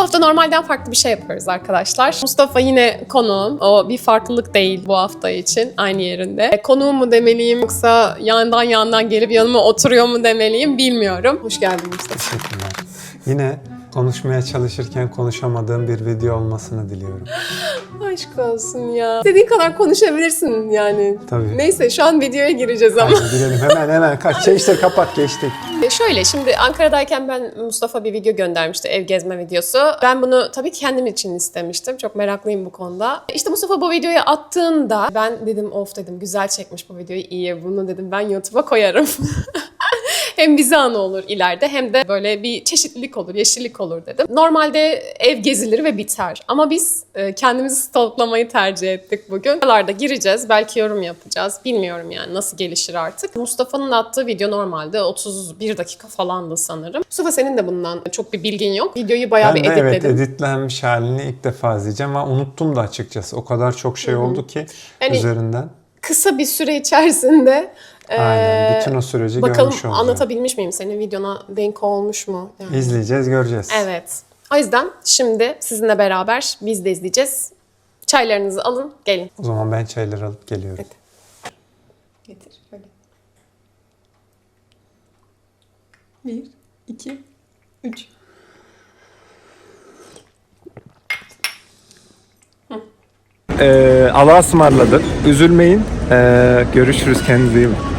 Bu hafta normalden farklı bir şey yapıyoruz arkadaşlar. Mustafa yine konuğum. O bir farklılık değil bu hafta için aynı yerinde. E, Konuğum mu demeliyim yoksa yandan yandan gelip yanıma oturuyor mu demeliyim bilmiyorum. Hoş geldin Mustafa. Yine konuşmaya çalışırken konuşamadığım bir video olmasını diliyorum. Aşk olsun ya. İstediğin kadar konuşabilirsin yani. Tabii. Neyse şu an videoya gireceğiz ama. Hadi girelim hemen hemen kaç. Çeşitleri kapat geçtik. E, Şöyle şimdi Ankara'dayken ben Mustafa bir video göndermişti ev gezme videosu. Ben bunu tabii kendim için istemiştim. Çok meraklıyım bu konuda. İşte Mustafa bu videoyu attığında ben dedim of dedim güzel çekmiş bu videoyu iyi bunu dedim ben YouTube'a koyarım. hem bize anı olur ileride hem de böyle bir çeşitlilik olur, yeşillik olur dedim. Normalde ev gezilir ve biter. Ama biz e, kendimizi stalklamayı tercih ettik bugün. Buralarda gireceğiz, belki yorum yapacağız. Bilmiyorum yani nasıl gelişir artık. Mustafa'nın attığı video normalde 31 dakika falandı sanırım. Mustafa senin de bundan çok bir bilgin yok. Videoyu bayağı Ben bir de evet editledim. editlenmiş halini ilk defa izleyeceğim ama unuttum da açıkçası. O kadar çok şey oldu ki Yani- üzerinden. Kısa bir süre içerisinde Aynen. Bütün o süreci bakalım görmüş olacağım. anlatabilmiş miyim? Senin videona denk olmuş mu? Yani. İzleyeceğiz, göreceğiz. Evet. O yüzden şimdi sizinle beraber biz de izleyeceğiz. Çaylarınızı alın, gelin. O zaman ben çayları alıp geliyorum. Getir böyle. Bir, iki, üç. Ee, Allah'a ısmarladık. Üzülmeyin. Ee, görüşürüz. Kendinize iyi bakın.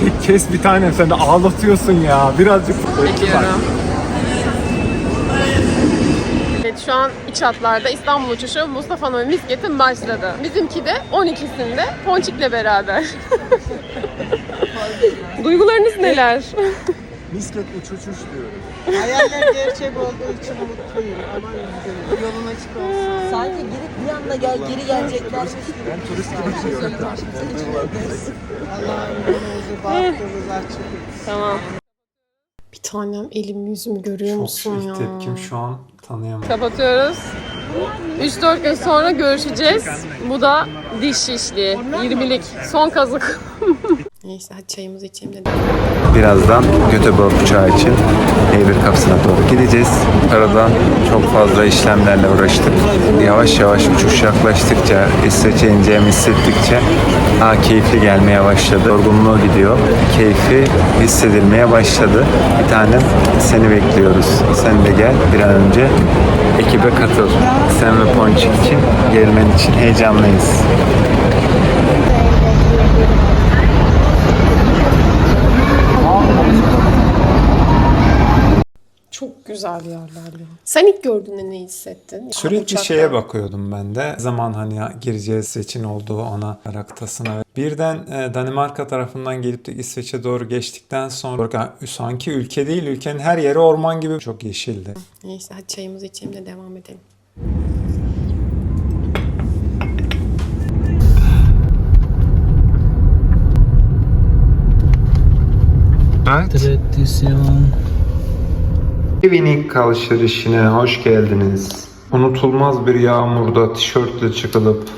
Çek kes bir tanem sen de ağlatıyorsun ya. Birazcık Bekliyorum. Evet şu an iç hatlarda İstanbul uçuşu Mustafa'nın ve Misket'in başladı. Bizimki de 12'sinde Ponçik'le beraber. Duygularınız neler? Misket uç uçuş diyor. Hayaller gerçek olduğu için mutluyum. Aman güzelim. Yolun açık olsun. Sanki girip bir anda gel geri geleceklermiş gibi. Ben turist gibi Allah'ım yolunuzu bahtınız açık. Tamam. Bir tanem elim yüzümü görüyor Çok musun ya? ilk tepkim şu an tanıyamadım. Kapatıyoruz. 3-4 gün sonra görüşeceğiz. Bu da diş şişliği. 20'lik. Son kazık. Neyse hadi çayımızı içelim dedim. Birazdan Göteborg uçağı için E1 kapısına doğru gideceğiz. Aradan çok fazla işlemlerle uğraştık. Yavaş yavaş uçuş yaklaştıkça, İsveç'e hissettikçe ha, keyifli gelmeye başladı. Yorgunluğu gidiyor. Keyfi hissedilmeye başladı. Bir tanem seni bekliyoruz. Sen de gel bir an önce ekibe katıl. Sen ve Ponçik için gelmen için heyecanlıyız. Güzel yerler ya. Sen ilk gördüğünde ne hissettin? Sürekli Uçakta. şeye bakıyordum ben de. Zaman hani gireceğiz seçin olduğu ana raktasına. Birden e, Danimarka tarafından gelip de İsveç'e doğru geçtikten sonra sanki ülke değil ülkenin her yeri orman gibi çok yeşildi. Neyse hadi çayımızı içelim de devam edelim. Tradisyon. Evinik alışverişine hoş geldiniz. Unutulmaz bir yağmurda tişörtle çıkılıp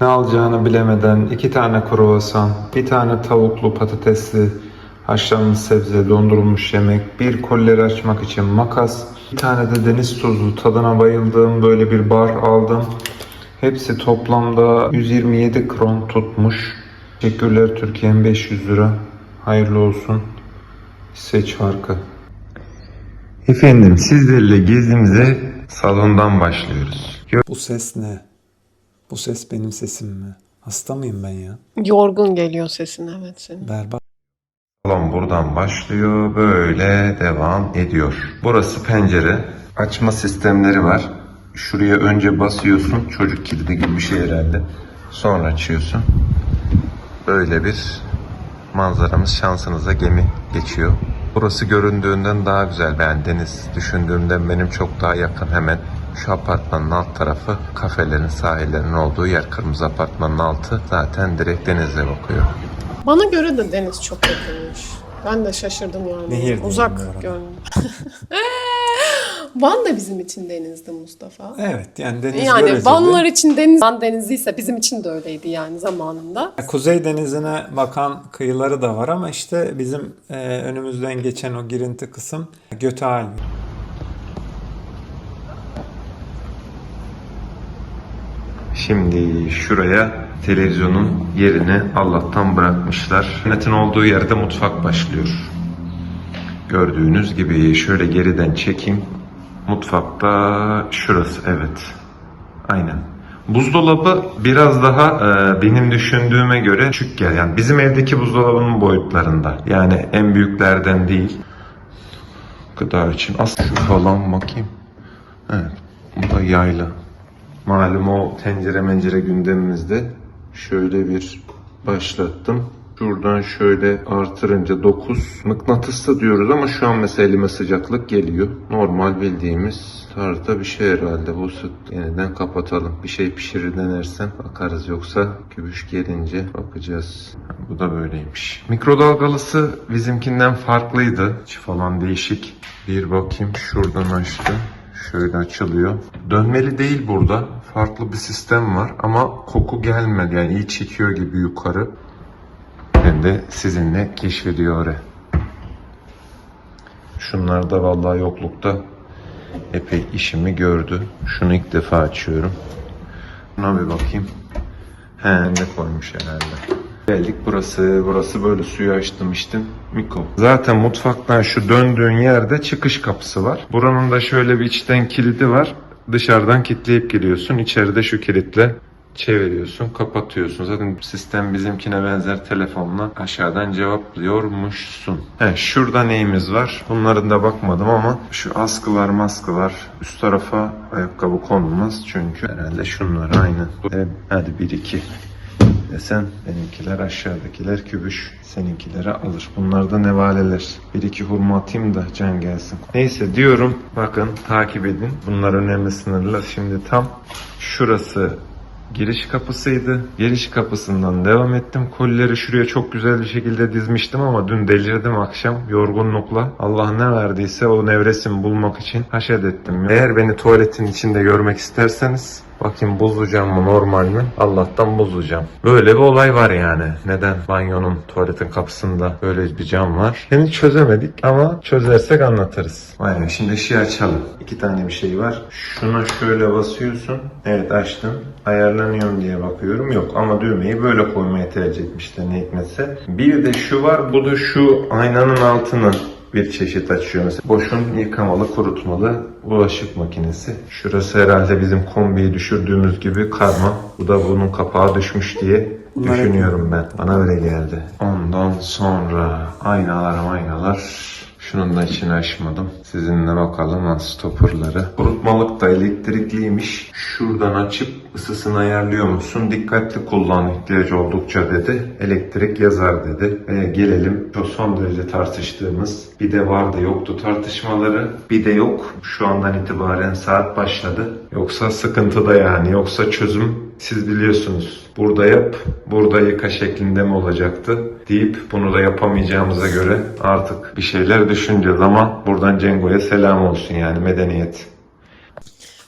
ne alacağını bilemeden iki tane kruvasan, bir tane tavuklu patatesli haşlanmış sebze, dondurulmuş yemek, bir kolleri açmak için makas, bir tane de deniz tuzlu tadına bayıldığım böyle bir bar aldım. Hepsi toplamda 127 kron tutmuş. Teşekkürler Türkiye'm 500 lira. Hayırlı olsun. Seç farkı. Efendim sizlerle gezimize salondan başlıyoruz. Bu ses ne? Bu ses benim sesim mi? Hasta mıyım ben ya? Yorgun geliyor sesin evet senin. Berbat. Salon buradan başlıyor böyle devam ediyor. Burası pencere. Açma sistemleri var. Şuraya önce basıyorsun. Çocuk kilidi gibi bir şey herhalde. Sonra açıyorsun. Böyle bir manzaramız şansınıza gemi geçiyor. Burası göründüğünden daha güzel. Ben deniz düşündüğümden benim çok daha yakın hemen. Şu apartmanın alt tarafı kafelerin, sahillerin olduğu yer. Kırmızı apartmanın altı zaten direkt denize bakıyor. Bana göre de deniz çok yakınmış. Ben de şaşırdım yani. Nehir Uzak görünüyor. Van da bizim için denizdi Mustafa. Evet yani deniz Yani. Vanlar için deniz, Van deniziyse bizim için de öyleydi yani zamanında. Kuzey denizine bakan kıyıları da var ama işte bizim e, önümüzden geçen o girinti kısım göte almıyor. Şimdi şuraya televizyonun yerini Allah'tan bırakmışlar. Cennetin olduğu yerde mutfak başlıyor. Gördüğünüz gibi şöyle geriden çekeyim. Mutfakta şurası evet. Aynen. Buzdolabı biraz daha e, benim düşündüğüme göre küçük gel. Yani bizim evdeki buzdolabının boyutlarında. Yani en büyüklerden değil. Gıda için. Şu falan bakayım. Evet. Bu da yayla. Malum o tencere mencere gündemimizde. Şöyle bir başlattım. Şuradan şöyle artırınca 9 mıknatıslı diyoruz ama şu an mesela elime sıcaklık geliyor. Normal bildiğimiz tarzda bir şey herhalde. Bu süt yeniden kapatalım. Bir şey pişirir denersem bakarız yoksa kübüş gelince bakacağız. Bu da böyleymiş. Mikrodalgalısı bizimkinden farklıydı. İçi falan değişik. Bir bakayım şuradan açtı. Şöyle açılıyor. Dönmeli değil burada. Farklı bir sistem var ama koku gelmedi. Yani iyi çekiyor gibi yukarı. De sizinle keşfediyor. Şunlar da vallahi yoklukta epey işimi gördü. Şunu ilk defa açıyorum. Buna bir bakayım. He ne koymuş herhalde. Geldik burası. Burası böyle suyu açtım içtim. Miko. Zaten mutfaktan şu döndüğün yerde çıkış kapısı var. Buranın da şöyle bir içten kilidi var. Dışarıdan kilitleyip giriyorsun. İçeride şu kilitle çeviriyorsun, kapatıyorsun. Zaten sistem bizimkine benzer telefonla aşağıdan cevaplıyormuşsun. He, şurada neyimiz var? Bunların da bakmadım ama şu askılar maskılar üst tarafa ayakkabı konulmaz çünkü herhalde şunlar aynı. Evet, hadi bir iki desen benimkiler aşağıdakiler kübüş seninkilere alır. Bunlar da nevaleler. Bir iki hurma atayım da can gelsin. Neyse diyorum bakın takip edin. Bunlar önemli sınırlar. Şimdi tam şurası giriş kapısıydı. Giriş kapısından devam ettim. Kolileri şuraya çok güzel bir şekilde dizmiştim ama dün delirdim akşam yorgunlukla. Allah ne verdiyse o nevresimi bulmak için haşet ettim. Eğer beni tuvaletin içinde görmek isterseniz Bakayım buzlayacağım mı normal mi? Allah'tan buzlayacağım. Böyle bir olay var yani. Neden banyonun tuvaletin kapısında böyle bir cam var? Henüz çözemedik ama çözersek anlatırız. Be şimdi ışığı açalım. İki tane bir şey var. Şuna şöyle basıyorsun. Evet açtım. Ayarlanıyorum diye bakıyorum. Yok ama düğmeyi böyle koymayı tercih etmişler ne hikmetse. Bir de şu var. Bu da şu aynanın altını bir çeşit açıyor. Mesela boşun yıkamalı, kurutmalı bulaşık makinesi. Şurası herhalde bizim kombiyi düşürdüğümüz gibi karma. Bu da bunun kapağı düşmüş diye düşünüyorum ben. Bana öyle geldi. Ondan sonra aynalar aynalar. Şunun da içini açmadım. Sizinle bakalım nasıl stopperları. Kurutmalık da elektrikliymiş. Şuradan açıp ısısını ayarlıyor musun? Dikkatli kullan ihtiyaç oldukça dedi. Elektrik yazar dedi. Ve gelelim şu son derece tartıştığımız bir de vardı yoktu tartışmaları. Bir de yok. Şu andan itibaren saat başladı. Yoksa sıkıntı da yani. Yoksa çözüm siz biliyorsunuz. Burada yap, burada yıka şeklinde mi olacaktı deyip bunu da yapamayacağımıza göre artık bir şeyler düşüneceğiz ama buradan Cengo'ya selam olsun yani medeniyet.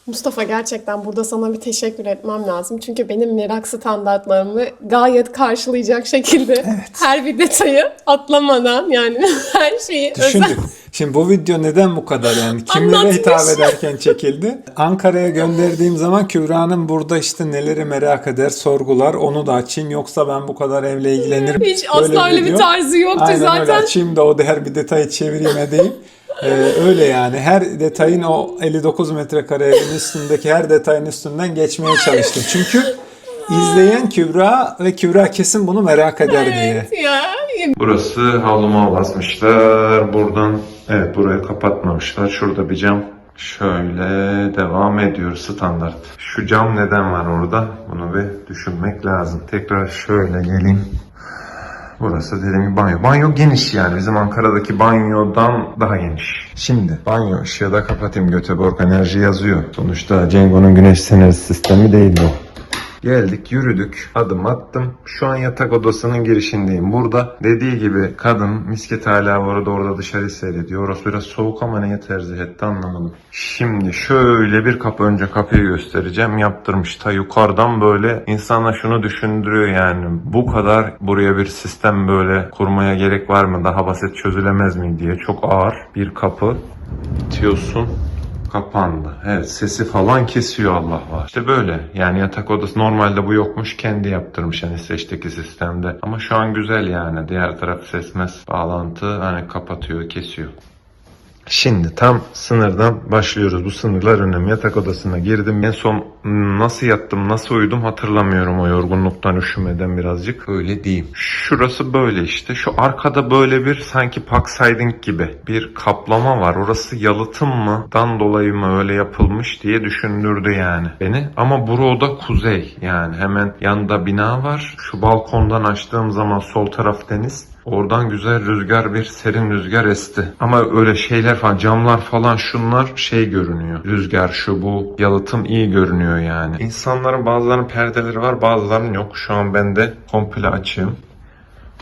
Mustafa gerçekten burada sana bir teşekkür etmem lazım. Çünkü benim merak standartlarımı gayet karşılayacak şekilde her bir detayı atlamadan yani her şeyi özel. Düşündük. Şimdi bu video neden bu kadar yani kimlere hitap ederken çekildi? Ankara'ya gönderdiğim zaman Kübra'nın burada işte neleri merak eder, sorgular onu da açayım yoksa ben bu kadar evle ilgilenirim. Hiç asla öyle bir tarzı yoktu Aynen öyle zaten. açayım da o her bir detayı çevireyim edeyim. Ee, öyle yani her detayın o 59 metrekare evin üstündeki her detayın üstünden geçmeye çalıştım. Çünkü izleyen Kübra ve Kübra kesin bunu merak eder diye. Ya Burası havluma basmışlar. Buradan evet burayı kapatmamışlar. Şurada bir cam. Şöyle devam ediyor standart. Şu cam neden var orada? Bunu bir düşünmek lazım. Tekrar şöyle geleyim. Burası dediğim gibi banyo. Banyo geniş yani. Bizim Ankara'daki banyodan daha geniş. Şimdi banyo ışığı da kapatayım. Göteborg enerji yazıyor. Sonuçta Cengo'nun güneş senarist sistemi değil bu. Geldik, yürüdük, adım attım. Şu an yatak odasının girişindeyim. Burada dediği gibi kadın misket hala var orada orada dışarı seyrediyor. Orası biraz soğuk ama neye tercih etti anlamadım. Şimdi şöyle bir kapı önce kapıyı göstereceğim. Yaptırmış ta yukarıdan böyle insana şunu düşündürüyor yani. Bu kadar buraya bir sistem böyle kurmaya gerek var mı? Daha basit çözülemez mi diye. Çok ağır bir kapı. İtiyorsun. Kapandı. Evet sesi falan kesiyor Allah var. İşte böyle. Yani yatak odası normalde bu yokmuş. Kendi yaptırmış hani İsveç'teki sistemde. Ama şu an güzel yani. Diğer taraf sesmez bağlantı hani kapatıyor kesiyor. Şimdi tam sınırdan başlıyoruz. Bu sınırlar önemli. Yatak odasına girdim. En son nasıl yattım, nasıl uyudum hatırlamıyorum o yorgunluktan, üşümeden birazcık. Öyle diyeyim. Şurası böyle işte. Şu arkada böyle bir sanki park siding gibi bir kaplama var. Orası yalıtım mı? Dan dolayı mı öyle yapılmış diye düşündürdü yani beni. Ama burada kuzey yani hemen yanında bina var. Şu balkondan açtığım zaman sol taraf deniz. Oradan güzel rüzgar bir serin rüzgar esti. Ama öyle şeyler falan camlar falan şunlar şey görünüyor. Rüzgar şu bu yalıtım iyi görünüyor yani. İnsanların bazılarının perdeleri var bazılarının yok. Şu an ben de komple açığım.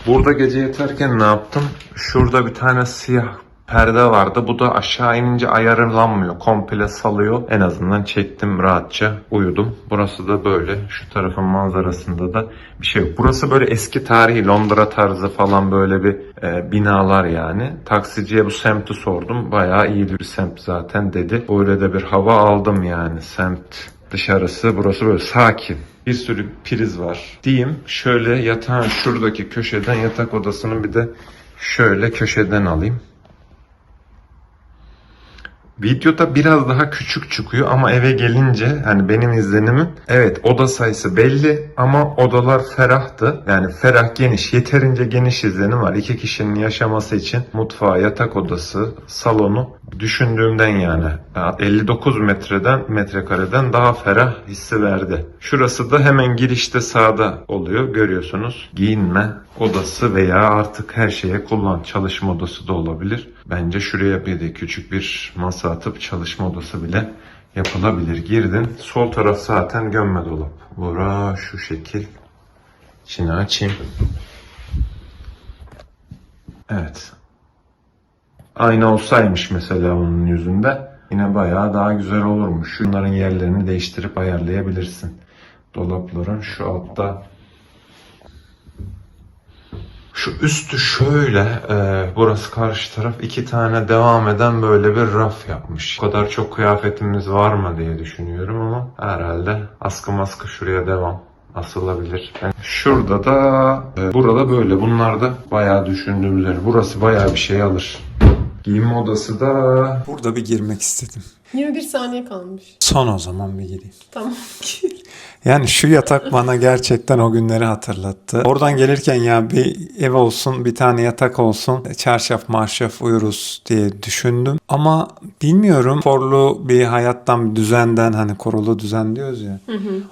Burada gece yatarken ne yaptım? Şurada bir tane siyah perde vardı. Bu da aşağı inince ayarlanmıyor. Komple salıyor. En azından çektim rahatça. Uyudum. Burası da böyle. Şu tarafın manzarasında da bir şey yok. Burası böyle eski tarihi Londra tarzı falan böyle bir e, binalar yani. Taksiciye bu semti sordum. Bayağı iyi bir semt zaten dedi. Böyle de bir hava aldım yani. Semt dışarısı burası böyle sakin. Bir sürü priz var. Diyeyim şöyle yatağın şuradaki köşeden yatak odasını bir de şöyle köşeden alayım. Videoda biraz daha küçük çıkıyor ama eve gelince hani benim izlenimim evet oda sayısı belli ama odalar ferahtı. Yani ferah geniş yeterince geniş izlenim var. İki kişinin yaşaması için mutfağı, yatak odası, salonu düşündüğümden yani 59 metreden metrekareden daha ferah hissi verdi. Şurası da hemen girişte sağda oluyor görüyorsunuz. Giyinme odası veya artık her şeye kullan. Çalışma odası da olabilir. Bence şuraya bir de küçük bir masa atıp çalışma odası bile yapılabilir. Girdin. Sol taraf zaten gömme dolap. Bura şu şekil. İçini açayım. Evet. Aynı olsaymış mesela onun yüzünde yine bayağı daha güzel olurmuş. Şunların yerlerini değiştirip ayarlayabilirsin. Dolapların şu altta şu üstü şöyle, e, burası karşı taraf iki tane devam eden böyle bir raf yapmış. O kadar çok kıyafetimiz var mı diye düşünüyorum ama herhalde askı maskı şuraya devam asılabilir. Yani şurada da, e, burada böyle. Bunlar da bayağı düşündüğümüz yer. Burası bayağı bir şey alır. Giyinme odası da Burada bir girmek istedim. 21 saniye kalmış. Son o zaman bir gireyim. Tamam. Yani şu yatak bana gerçekten o günleri hatırlattı. Oradan gelirken ya bir ev olsun, bir tane yatak olsun, çarşaf marşaf uyuruz diye düşündüm. Ama bilmiyorum forlu bir hayattan, bir düzenden hani korulu düzen diyoruz ya.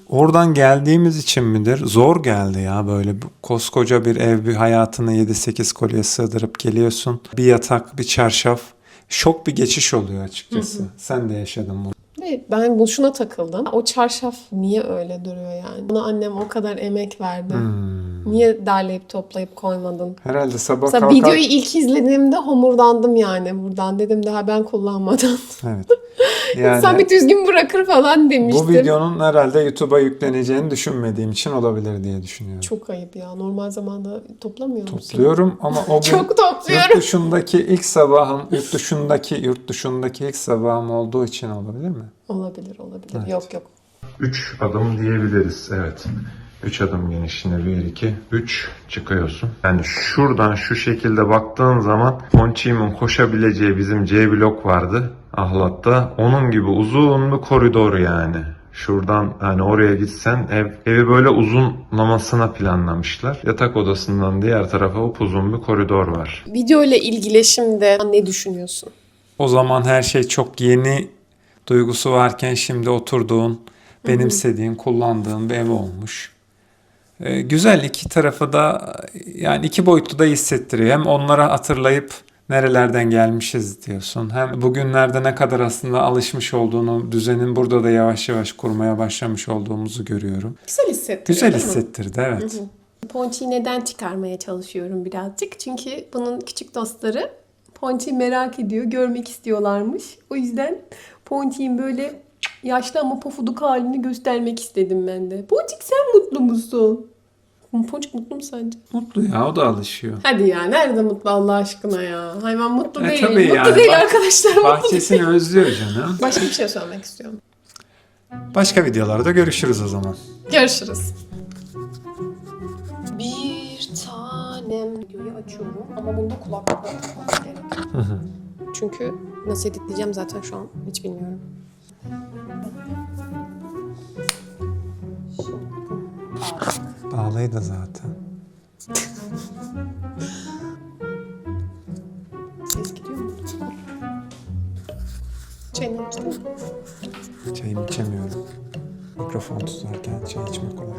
Oradan geldiğimiz için midir? Zor geldi ya böyle koskoca bir ev, bir hayatını 7-8 kolye sığdırıp geliyorsun. Bir yatak, bir çarşaf. Şok bir geçiş oluyor açıkçası. Sen de yaşadın bunu. Ve ben bu şuna takıldım. O çarşaf niye öyle duruyor yani? Buna annem o kadar emek verdi. Niye derleyip toplayıp koymadın? Herhalde sabah Mesela kalkar... videoyu ilk izlediğimde homurdandım yani buradan. Dedim daha ben kullanmadan. Evet. Yani... Sen bir düzgün bırakır falan demiştim. Bu videonun herhalde YouTube'a yükleneceğini düşünmediğim için olabilir diye düşünüyorum. Çok ayıp ya. Normal zamanda toplamıyor musun? Topluyorum ama o gün Çok topluyorum. yurt dışındaki ilk sabahım, yurt dışındaki yurt dışındaki ilk sabahım olduğu için olabilir mi? Olabilir olabilir. Yok yok. 3 adım diyebiliriz. Evet. 3 adım genişliğine 1, 2, 3 çıkıyorsun. Yani şuradan şu şekilde baktığın zaman Ponçim'in koşabileceği bizim C blok vardı Ahlat'ta. Onun gibi uzun bir koridor yani. Şuradan hani oraya gitsen ev, evi böyle uzunlamasına planlamışlar. Yatak odasından diğer tarafa upuzun bir koridor var. Video ile ilgili şimdi ne düşünüyorsun? O zaman her şey çok yeni duygusu varken şimdi oturduğun, benimsediğin, kullandığın bir ev olmuş. Ee, güzel iki tarafı da yani iki boyutlu da hissettiriyor. Hem onlara hatırlayıp nerelerden gelmişiz diyorsun. Hem bugünlerde ne kadar aslında alışmış olduğunu, düzenin burada da yavaş yavaş kurmaya başlamış olduğumuzu görüyorum. Güzel hissettiriyor Güzel mi? hissettirdi evet. Ponçi'yi neden çıkarmaya çalışıyorum birazcık? Çünkü bunun küçük dostları Ponçi'yi merak ediyor, görmek istiyorlarmış. O yüzden Ponçik'in böyle yaşlı ama pofuduk halini göstermek istedim ben de. Ponçik sen mutlu musun? Ponçik mutlu mu sence? Mutlu ya o da alışıyor. Hadi ya nerede mutlu Allah aşkına ya. Hayvan mutlu E, değil. tabii mutlu yani. değil Bak- arkadaşlar. mutlu Bahçesini özlüyor canım. Başka bir şey söylemek istiyorum. Başka videolarda görüşürüz o zaman. Görüşürüz. Bir tanem videoyu açıyorum ama bunda kulaklık takmam gerek. Çünkü nasıl editleyeceğim zaten şu an hiç bilmiyorum. Bağlıydı zaten. Ses gidiyor mu? Çayını içtin mi? Çayımı içemiyorum. Mikrofon tutarken çay içmek olabilir.